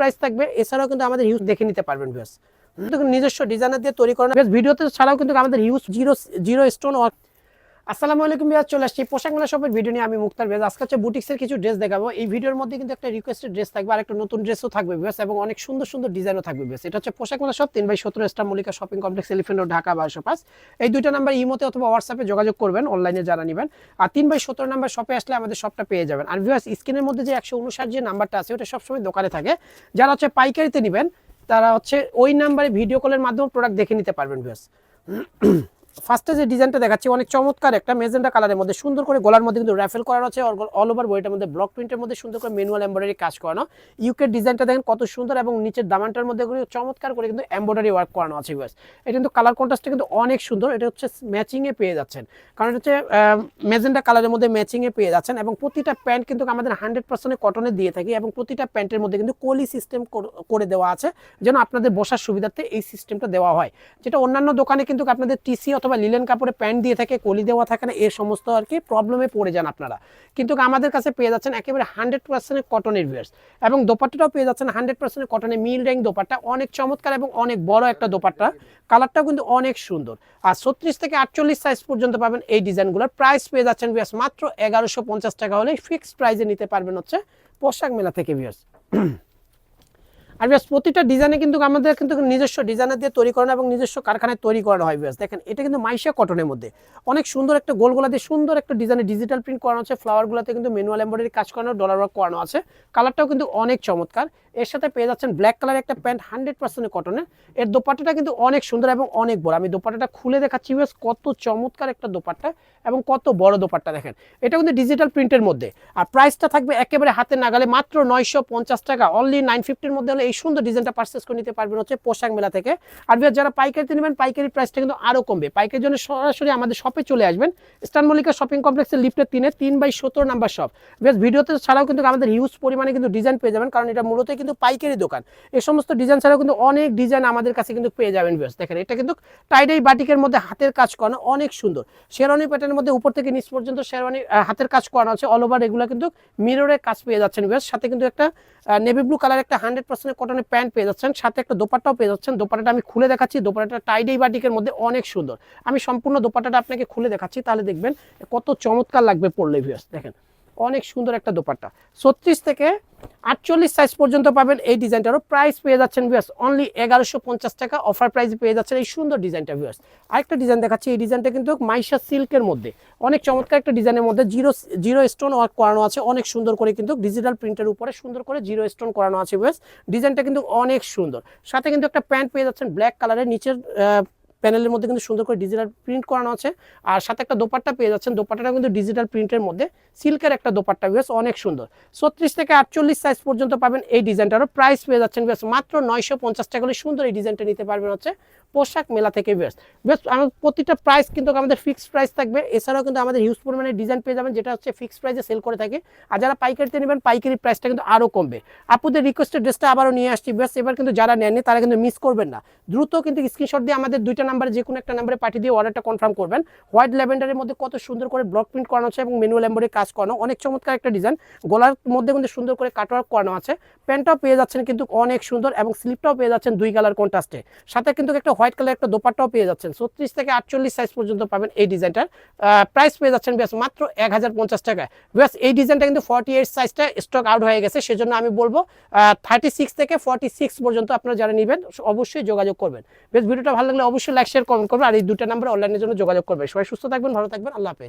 Price থাকবে, এছাড়াও কিন্তু আমাদের হিউজ দেখে নিতে পারবেন বিয়াস নিজস্ব ডিজাইনার দিয়ে তৈরি করেন ভিডিওতে ছাড়াও কিন্তু আমাদের হিউজ জিরো জিরো স্টোন আসসালামু আলাইকুম বিয়াজ চলে আসছি পোশাক মেলা শপের ভিডিও নিয়ে। আমি মুক্তার বেজ। আজকে হচ্ছে বুটিক্সের কিছু ড্রেস দেখাবো। এই ভিডিওর মধ্যে কিন্তু একটা রিকোয়েস্টেড ড্রেস থাকবে আর একটা নতুন ড্রেসও থাকবে বেশ এবং অনেক সুন্দর সুন্দর ডিজাইনও থাকবে বেশ এটা হচ্ছে পোশাক মেলা শপ তিন বাই সতেরো star Mallika shopping complex elephant road Dhaka বারোশো পাঁচ। এই দুইটা নাম্বার ইমোতে অথবা হোয়াটসঅ্যাপে যোগাযোগ করবেন অনলাইনে যারা নেবেন। আর তিন বাই সতেরো নাম্বার শপে আসলে আমাদের শপটা পেয়ে যাবেন। আর ভিউয়ার্স স্ক্রিনের মধ্যে যে একশো উনষাট যে নাম্বারটা আছে, ওটা সবসময় দোকানে থাকে। যারা হচ্ছে পাইকারিতে নেবেন, তারা হচ্ছে ওই নাম্বারে ভিডিও কলের মাধ্যমে প্রোডাক্ট দেখে নিতে পারবেন ভিউয়ার্স। ফার্স্টে যে ডিজাইনটা দেখাচ্ছি, অনেক চমৎকার একটা মেজেন্ডা কালারের মধ্যে, সুন্দর করে গলার মধ্যে কিন্তু র্যাফেল করা আছে, অল ওভার বইটার মধ্যে ব্লক প্রিন্টের মধ্যে সুন্দর করে ম্যানুয়াল এমব্রয়ডারি কাজ করানো। ইউকের ডিজাইনটা দেখেন কত সুন্দর এবং নিচের দামানটার মধ্যে চমৎকার করে কিন্তু এমব্রয়ডারি ওয়ার্ক করানো আছে ভিউয়ার্স এটা কিন্তু কালার কন্ট্রাস্টটা কিন্তু অনেক সুন্দর, এটা হচ্ছে ম্যাচিংয়ে পেয়ে যাচ্ছেন। কারণ এটা হচ্ছে মেজেন্ডা কালারের মধ্যে ম্যাচিংয়ে পেয়ে যাচ্ছেন এবং প্রতিটা প্যান্ট কিন্তু আমাদের হান্ড্রেড পার্সেন্ট কটনে দিয়ে থাকি এবং প্রতিটা প্যান্টের মধ্যে কিন্তু কলি সিস্টেম করে দেওয়া আছে, যেন আপনাদের বসার সুবিধার্থে এই সিস্টেমটা দেওয়া হয়। যেটা অন্যান্য দোকানে কিন্তু আপনাদের টিসি অথবা লিলেন কাপড়ে প্যান্ট দিয়ে থাকে, কলি দেওয়া থাকে না এই সমস্ত আর কি প্রবলেমে পড়ে যান আপনারা। কিন্তু আমাদের কাছে পেয়ে যাচ্ছেন একেবারে হান্ড্রেড পার্সেন্ট কটনের ভিয়ার্স এবং দোপাট্টাটাও পেয়ে যাচ্ছেন হান্ড্রেড পার্সেন্ট কটনের মিল র্যাঙ্ক দোপাট্টা, অনেক চমৎকার এবং অনেক বড় একটা দোপাট্টা। কালারটাও কিন্তু অনেক সুন্দর। আর ছত্রিশ থেকে আটচল্লিশ সাইজ পর্যন্ত পাবেন এই ডিজাইনগুলোর। প্রাইস পেয়ে যাচ্ছেন ভিয়ার্স মাত্র এগারোশো পঞ্চাশ টাকা হলে ফিক্সড প্রাইসে নিতে পারবেন হচ্ছে পোশাক মেলা থেকে ভিয়ার্স আর বিয়াস প্রতিটা ডিজাইনে কিন্তু আমাদের কিন্তু নিজস্ব ডিজাইনার দিয়ে তৈরি করানো এবং নিজস্ব কারখানায় তৈরি করানো হয় বিয়াস দেখেন, এটা কিন্তু মাইশা কটনের মধ্যে। অনেক সুন্দর একটা গোলগোলা দিয়ে সুন্দর একটা ডিজাইনে ডিজিটাল প্রিন্ট করানো আছে ফ্লাওয়ারগুলোতে কিন্তু ম্যানুয়াল এমব্রয়ডারি কাজ করানো ডলার ওয়ার্ক করানো আছে। কালারটাও কিন্তু অনেক চমৎকার। এর সাথে পেয়ে যাচ্ছেন ব্ল্যাক কালার একটা প্যান্ট হান্ড্রেড পার্সেন্ট কটনের এর দোপাট্টাটা কিন্তু অনেক সুন্দর এবং অনেক বড়। আমি দোপাট্টাটা খুলে দেখাচ্ছি বিয়াস কত চমৎকার একটা দোপাট্টা এবং কত বড় দোপাট্টা দেখেন। এটা কিন্তু ডিজিটাল প্রিন্টের মধ্যে। আর প্রাইসটা থাকবে একেবারে হাতে নাগালে মাত্র নয়শো পঞ্চাশ টাকা। অনলি নাইন ফিফটির মধ্যে হলে এই সুন্দর ডিজাইনটা পারচেস করে নিতে পারবেন হচ্ছে পোশাক মেলা থেকে। আর বিয়ার যারা পাইকারিতে নেবেন, পাইকারি প্রাইসটা কিন্তু আরও কমবে। পাইকারির জন্য সরাসরি আমাদের শপে চলে আসবেন। স্টান মল্লিকা শপিং কমপ্লেক্সের লিফটের তিনে, তিন বাই সতেরো নাম্বার শপ বেশ ভিডিওতে ছাড়াও কিন্তু আমাদের হিউজ পরিমাণে কিন্তু ডিজাইন পেয়ে যাবেন, কারণ এটা মূলত কিন্তু পাইকারি দোকান। এই সমস্ত ডিজাইন ছাড়াও কিন্তু অনেক ডিজাইন আমাদের কাছে কিন্তু পেয়ে যাবেন বেশ দেখেন, এটা কিন্তু টাইডাই বাটিকের মধ্যে হাতের কাজ করানো অনেক সুন্দর। শেরওয়ানি প্যাটার্নের মধ্যে উপর থেকে নিচ পর্যন্ত শেরওয়ানি হাতের কাজ করানো আছে। অল ওভার এগুলো কিন্তু মিররের কাজ পেয়ে যাচ্ছেন বেশ সাথে কিন্তু একটা নেভি ব্লু কালার একটা হান্ড্রেড পার্সেন্ট কটনের প্যান্ট পেয়ে যাচ্ছেন, সাথে একটা দোপাট্টাও পেয়ে যাচ্ছেন। দোপাট্টাটা আমি খুলে দেখাচ্ছি। দোপাট্টাটা টাইডাই বাটিকের মধ্যে অনেক সুন্দর। আমি সম্পূর্ণ দোপাট্টাটা আপনাকে খুলে দেখাচ্ছি, তাহলে দেখবেন কত চমৎকার লাগবে পড়লে ভিউস দেখেন। অনেক সুন্দর একটা দোপাট্টা। ছত্রিশ থেকে আটচল্লিশ সাইজ পর্যন্ত পাবেন এই ডিজাইনটারও। প্রাইস পেয়ে যাচ্ছেন ভিউয়ার্স অনলি এগারোশো পঞ্চাশ টাকা। অফার প্রাইস পেয়ে যাচ্ছেন এই সুন্দর ডিজাইনটা ভিউয়ার্স আরেকটা ডিজাইন দেখাচ্ছি, এই ডিজাইনটা কিন্তু মাইশা সিল্কের মধ্যে। অনেক চমৎকার একটা ডিজাইনের মধ্যে জিরো জিরো স্টোন ওয়ার্ক করানো আছে। অনেক সুন্দর করে কিন্তু ডিজিটাল প্রিন্টের উপরে সুন্দর করে জিরো স্টোন করানো আছে ভিউয়ার্স ডিজাইনটা কিন্তু অনেক সুন্দর। সাথে কিন্তু একটা প্যান্ট পেয়ে যাচ্ছেন ব্ল্যাক কালারের নিচের প্যানেলের মধ্যে কিন্তু সুন্দর করে ডিজিটাল প্রিন্ট করানো আছে। আর সাথে একটা দোপাট্টা পেয়ে যাচ্ছেন। দোপাট্টাটা কিন্তু ডিজিটাল প্রিন্টের মধ্যে সিল্কের একটা দোপাট্টা, বেশ অনেক সুন্দর। ছত্রিশ থেকে আটচল্লিশ সাইজ পর্যন্ত পাবেন এই ডিজাইনটারও। প্রাইস পেয়ে যাচ্ছেন, বেশ মাত্র নয়শো পঞ্চাশ টাকা সুন্দর এই ডিজাইনটা নিতে পারবেন হচ্ছে পোশাক মেলা থেকে, বেশ। বেশ, আমার প্রতিটা প্রাইস কিন্তু আমাদের ফিক্সড প্রাইস থাকবে। এছাড়াও কিন্তু আমাদের হিউজ পরিমাণে ডিজাইন পেয়ে যাবেন, যেটা হচ্ছে ফিক্সড প্রাইসে সেল করে থাকে। আর যারা পাইকারিতে নেবেন, পাইকারি প্রাইসটা কিন্তু আরও কমবে। আপুদের রিকোয়েস্টেড ড্রেসটা আবারও নিয়ে আসছি, বেশ। এবার কিন্তু যারা নেননি, তারা কিন্তু মিস করবেন না। দ্রুত কিন্তু স্ক্রিনশট দিয়ে আমাদের দুইটা নাম্বারে যে কোনো একটা নাম্বারে পাঠিয়ে দিয়ে অর্ডারটা কনফার্ম করবেন। হোয়াইট ল্যাভেন্ডারের মধ্যে কত সুন্দর করে ব্লক প্রিন্ট করানো আছে এবং ম্যানুয়াল এম্বয়ডারি কাজ করানো। অনেক চমৎকার একটা ডিজাইন গলার মধ্যে কিন্তু সুন্দর করে কাটওয়ার্ক করানো আছে। প্যান্টটাও পেয়ে যাচ্ছেন কিন্তু অনেক সুন্দর এবং স্লিপটাও পেয়ে যাচ্ছেন দুই কালার কন্ট্রাস্টে সাথে কিন্তু একটা হোয়াইট কালার একটা দোপাট্টাও পেয়ে যাচ্ছেন। ছত্রিশ থেকে আটচল্লিশ সাইজ পর্যন্ত পাবেন এই ডিজাইনটার প্রাইস পেয়ে যাচ্ছেন বেশ মাত্র এক হাজার পঞ্চাশ টাকায়। ব্যাস এই ডিজাইনটা কিন্তু ফর্টি এইট সাইজটা স্টক আউট হয়ে গেছে। সেজন্য আমি বলব থার্টি সিক্স থেকে ফর্টি সিক্স পর্যন্ত আপনারা যারা নেবেন, অবশ্যই যোগাযোগ করবেন। বেশ, ভিডিওটা ভালো লাগলে অবশ্যই লাইক শেয়ার কমেন্ট করবেন আর এই দুটা নাম্বার অনলাইনের জন্য যোগাযোগ করবে সবাই সুস্থ থাকবেন, ভালো থাকবেন, আল্লাহ হাফেজ।